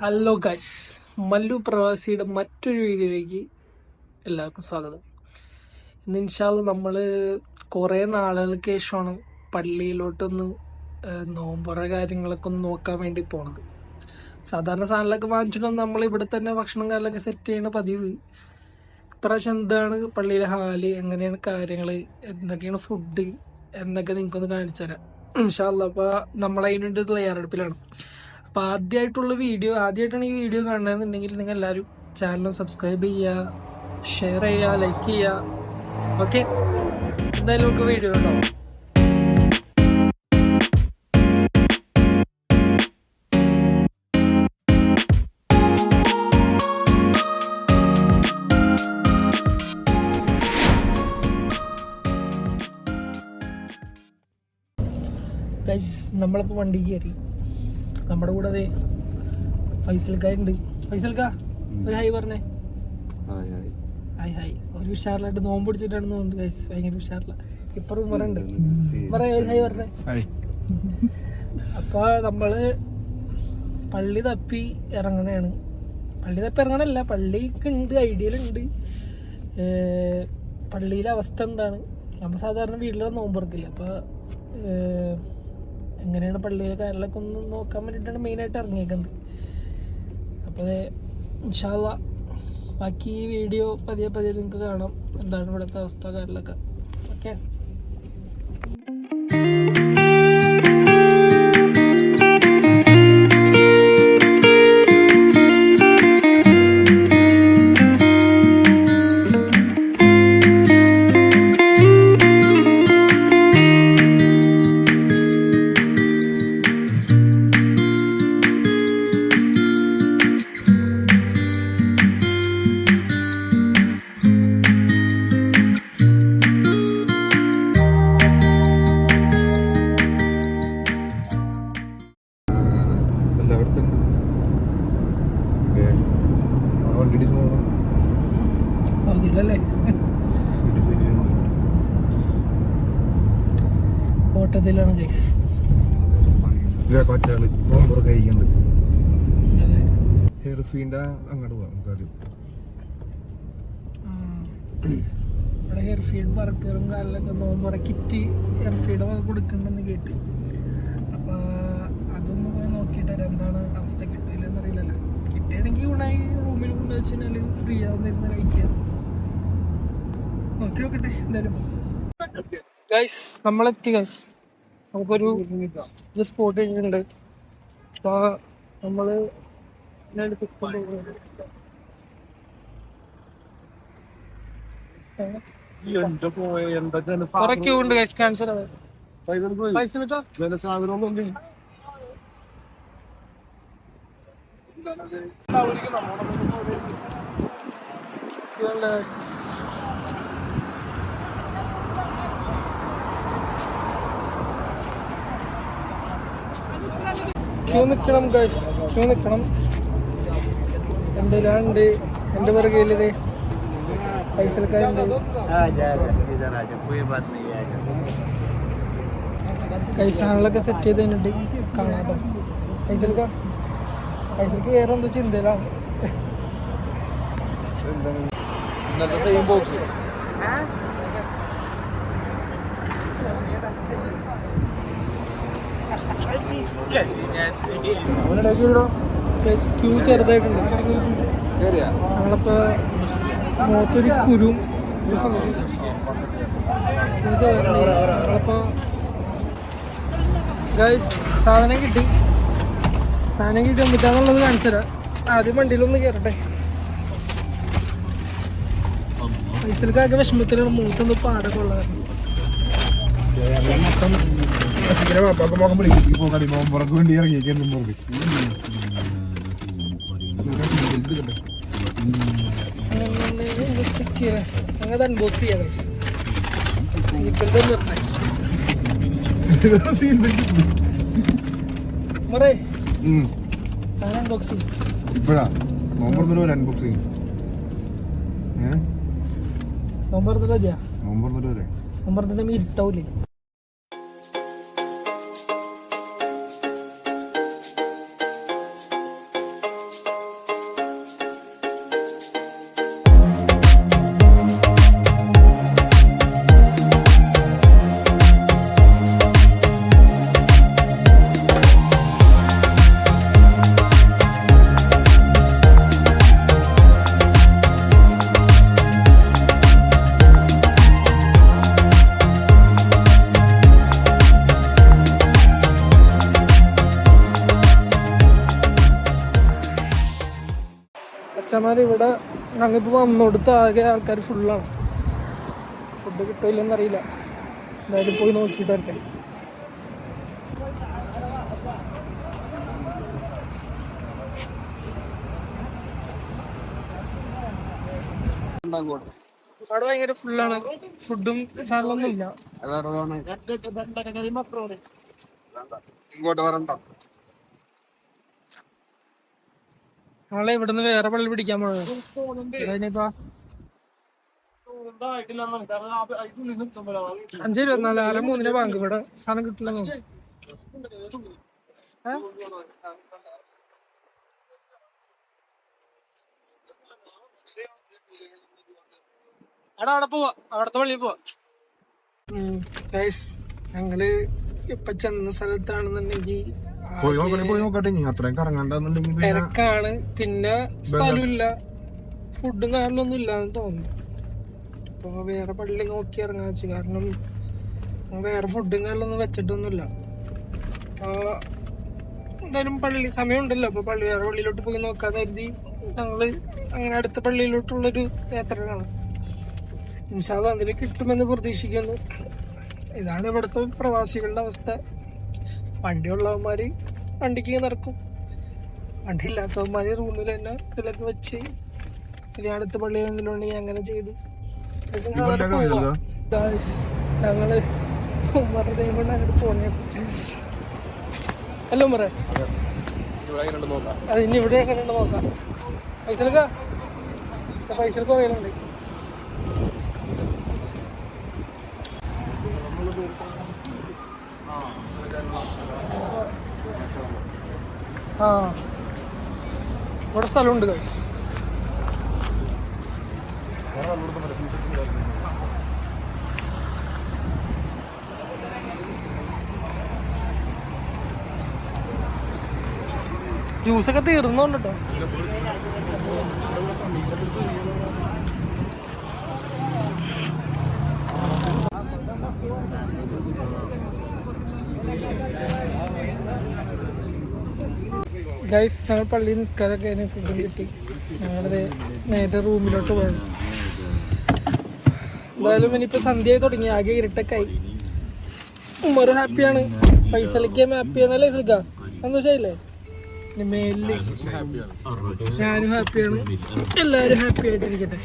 Hello guys Mallu പ്രവാസിയുടെ മറ്റൊരു വീഡിയോയിലേക്ക് എല്ലാവർക്കും സ്വാഗതം. ഇന്ന് ഇൻഷാൽ നമ്മൾ കുറേ നാളുകൾക്ക് ശേഷമാണ് പള്ളിയിലോട്ടൊന്ന് നോമ്പുറ കാര്യങ്ങളൊക്കെ ഒന്ന് നോക്കാൻ വേണ്ടി പോണത്. സാധാരണ സാധനങ്ങളൊക്കെ വാങ്ങിച്ചിട്ട് നമ്മൾ ഇവിടെ തന്നെ ഭക്ഷണം കാര്യങ്ങളൊക്കെ സെറ്റ് ചെയ്യണ പതിവ്. ഇപ്രാവശ്യം എന്താണ് പള്ളിയിലെ ഹാൽ എങ്ങനെയാണ് കാര്യങ്ങൾ എന്തൊക്കെയാണ് ഫുഡ് എന്നൊക്കെ നിങ്ങൾക്കൊന്ന് കാണിച്ചു തരാം. ഇൻഷാല്ല അപ്പോൾ നമ്മൾ അതിനുവേണ്ടി തയ്യാറെടുപ്പിലാണ്. അപ്പോൾ ആദ്യമായിട്ടുള്ള വീഡിയോ ആദ്യമായിട്ടാണ് ഈ വീഡിയോ കാണുന്നതെന്നുണ്ടെങ്കിൽ നിങ്ങൾ എല്ലാവരും ചാനൽ സബ്സ്ക്രൈബ് ചെയ്യുക ഷെയർ ചെയ്യുക ലൈക്ക് ചെയ്യുക. ഓക്കെ എന്തായാലും നമുക്ക് വീഡിയോ ഉണ്ടാവും നമ്മളിപ്പോൾ വണ്ടി കയറി. നമ്മുടെ കൂടെ അതെ ഫൈസൽക്കായുണ്ട്. ഫൈസൽക്ക ഒരു ഹൈ പറഞ്ഞേ. Hi hi. ഒരു ഉഷാറിലായിട്ട് നോമ്പ് പിടിച്ചിട്ടാണ് ഗൈസ് ഭയങ്കര ഉഷാറില്ല ഇപ്പറും പറയണ്ട് പറയാ ഒരു ഹായ് പറഞ്ഞേ. അപ്പോൾ നമ്മൾ പള്ളി തപ്പി ഇറങ്ങണയാണ് പള്ളി തപ്പി ഇറങ്ങണല്ല പള്ളിക്ക് ഉണ്ട് ഐഡിയയിലുണ്ട് പള്ളിയിലെ അവസ്ഥ എന്താണ്? നമ്മൾ സാധാരണ വീട്ടിലൊന്നും നോമ്പ് ഇറക്കില്ല അപ്പോൾ എങ്ങനെയാണ് പള്ളിയിലെ കാര്യങ്ങളൊക്കെ ഒന്ന് നോക്കാൻ വേണ്ടിയിട്ടാണ് മെയിനായിട്ട് ഇറങ്ങിയേക്കുന്നത്. അപ്പോൾ ഇൻഷാല്ല ബാക്കി ഈ വീഡിയോ പതിയെ പതിയെ നിങ്ങൾക്ക് കാണാം. എന്താണ് ഇവിടുത്തെ അവസ്ഥ കാര്യങ്ങളൊക്കെ. ഓക്കെ ഓട്ടത്തിലാണ് ഗൈസ് കൊച്ചാൾ നോമ്പുറ കഴിക്കുന്നുണ്ട് ഹെർഫീന്റെ അങ്ങോട്ട് പോവാം നമുക്ക് ആദ്യം. ഇവിടെ ഹെയർ ഫീഡ് വർക്കറും കാര്യങ്ങളൊക്കെ നോമ്പറ കിറ്റ് ഹെയർ ഫീഡ് കൊടുക്കുന്നുണ്ടെന്ന് കേട്ട്. അപ്പോൾ അതൊന്ന് പോയി നോക്കിയിട്ട് വരാം എന്താണ് അവസ്ഥ കിട്ടില്ലെന്ന് അറിയില്ലല്ലോ. കിട്ടുകയാണെങ്കിൽ റൂമിൽ കൊണ്ടു കഴിഞ്ഞാൽ ഫ്രീ ആവുന്നിരുന്ന് കഴിക്കുക നോക്കി നോക്കട്ടെ എന്തായാലും ഗൈസ് നമ്മളെത്തി ഗൈസ് നമുക്കൊരു ഇത് സ്പോട്ട് ഉണ്ട് നമ്മൾ നമ്മൾ എന്റെ പോയ എന്തൊക്കെയാണ് കുറെ ക്യൂ ഗൈസ് പൈസ നിൽക്കണം ഗൈസ് ക്യൂ നിൽക്കണം. എന്റെ രണ്ട്. എന്റെ പുറകെയിലിത് പൈസക്കാരുണ്ട് പൈസ സാധനങ്ങളൊക്കെ സെറ്റ് ചെയ്ത് കഴിഞ്ഞിട്ട് കാണാട്ടോ പൈസൽക്ക പൈസക്ക് വേറെ എന്തോ ചിന്തയിലാണ്. ഇന്നത്തെ സെയിം ബോക്സ് ഗൈസ് ക്യൂ ചെറുതായിട്ടുണ്ട് ഞങ്ങളിപ്പോൾ മുഖത്തൊരു കുരും സാധനം കിട്ടി. സാധനം കിട്ടി എന്തിട്ടാന്നുള്ളത് കാണിച്ചു ആദ്യം വണ്ടിയിലൊന്ന് കയറട്ടെ പൈസൽക്കൊക്കെ വിഷമത്തിലാണ് മൂത്തൊന്ന് പാടൊക്കെ ഉള്ളത് ബസ്സിന്റെ പാപ്പാക്ക് മുഖം വിളിക്കും പോകാടി നോമ്പുറക്ക് വേണ്ടി ഇറങ്ങിയേക്കും മുമ്പ് അങ്ങനെ അൺബോക്സ് ചെയ്യാം മറേ സാധനം അൺബോക്സ് ചെയ്യും ഇപ്പഴാ നോമ്പുറന്നൊരു ഒരു അൺബോക്സിങ് ഏഹ് നമ്പർ മതിയാ നോമ്പുറന്നൊരു വരെ നമ്പർ തന്നെ അച്ഛന്മാർ ഇവിടെ ഞങ്ങളിപ്പോൾ വന്നോടുത്ത് ആകെ ആൾക്കാർ ഫുള്ളാണ് ഫുഡ് കിട്ടില്ലെന്ന് അറിയില്ല എന്തായാലും പോയി നോക്കിയിട്ട് വരട്ടെ അവിടെ ഭയങ്കര ഫുള്ളാണ് ഫുഡും സാധനമൊന്നും ഇല്ല. ഇങ്ങോട്ട് വരണ്ട. നമ്മളെ ഇവിടുന്ന് വേറെ പള്ളി പിടിക്കാൻ അതിനിപ്പോ അഞ്ച് ഇരുപത്തിനാല് ആല മൂന്നിന് ബാങ്ക് ഇവിടെ സാധനം കിട്ടില്ല എടാ അവിടെ പോവാ. അവിടത്തെ പള്ളിയിൽ പോവാ. ഞങ്ങൾ ഇപ്പൊ ചെന്ന സ്ഥലത്താണെന്നുണ്ടെങ്കിൽ പോയി പോയി നോക്കട്ടെ. ഇനി അത്രയും കറങ്ങണ്ടെന്നുണ്ടെങ്കിൽ തിരക്കാണ്. പിന്നെ സ്ഥലമില്ല. ഫുഡും കാര്യങ്ങളൊന്നും ഇല്ലാന്ന് തോന്നുന്നു. ഇപ്പൊ വേറെ പള്ളി നോക്കി ഇറങ്ങാൻ വെച്ച്. കാരണം വേറെ ഫുഡും കാര്യങ്ങളൊന്നും വെച്ചിട്ടൊന്നുമില്ല. അപ്പൊ എന്തായാലും പള്ളി സമയമുണ്ടല്ലോ. അപ്പൊ പള്ളി വേറെ പള്ളിയിലോട്ട് പോയി നോക്കാന്ന് കരുതി ഞങ്ങൾ അങ്ങനെ അടുത്ത പള്ളിയിലോട്ടുള്ളൊരു യാത്രയാണ് ഇൻഷാദ് അതിൽ കിട്ടുമെന്ന് പ്രതീക്ഷിക്കുന്നു. ഇതാണ് ഇവിടുത്തെ പ്രവാസികളുടെ അവസ്ഥ. വണ്ടിയുള്ളവന്മാര് വണ്ടിക്ക് നടക്കും. വണ്ടി ഇല്ലാത്തവന്മാര് റൂമിൽ തന്നെ ഇതിലൊക്കെ വെച്ച് ഇനി അടുത്ത പള്ളി എന്തെങ്കിലും അങ്ങനെ ചെയ്ത്. ഞങ്ങൾ അല്ല ഉമ്മറെ? അത്. ഇനി ഇവിടെ എങ്ങനെയുണ്ട് നോക്കാം. പൈസലക്കാ എടുക്കാം പൈസ ഇവിടെ സ്ഥലമുണ്ട് guys. ജ്യൂസൊക്കെ തീർന്നോണ്ട് കേട്ടോ ഗൈസ് ഞങ്ങൾ പള്ളിയിൽ നിസ്കാരമൊക്കെ കഴിഞ്ഞ് ഫുഡും കിട്ടി. ഞങ്ങളുടെ നേരെ റൂമിലോട്ട് പോകണം എന്തായാലും ഇനിയിപ്പോൾ സന്ധ്യയായി തുടങ്ങി. ആകെ ഇരട്ടക്കായി ഉമ്മറും ഹാപ്പിയാണ് ഫൈസലിക്ക് ഹാപ്പിയാണ് അല്ലേ സിൽക്ക സന്തോഷമായില്ലേ മേലിൽ ഞാനും ഹാപ്പിയാണ് എല്ലാവരും ഹാപ്പി ആയിട്ടിരിക്കട്ടെ.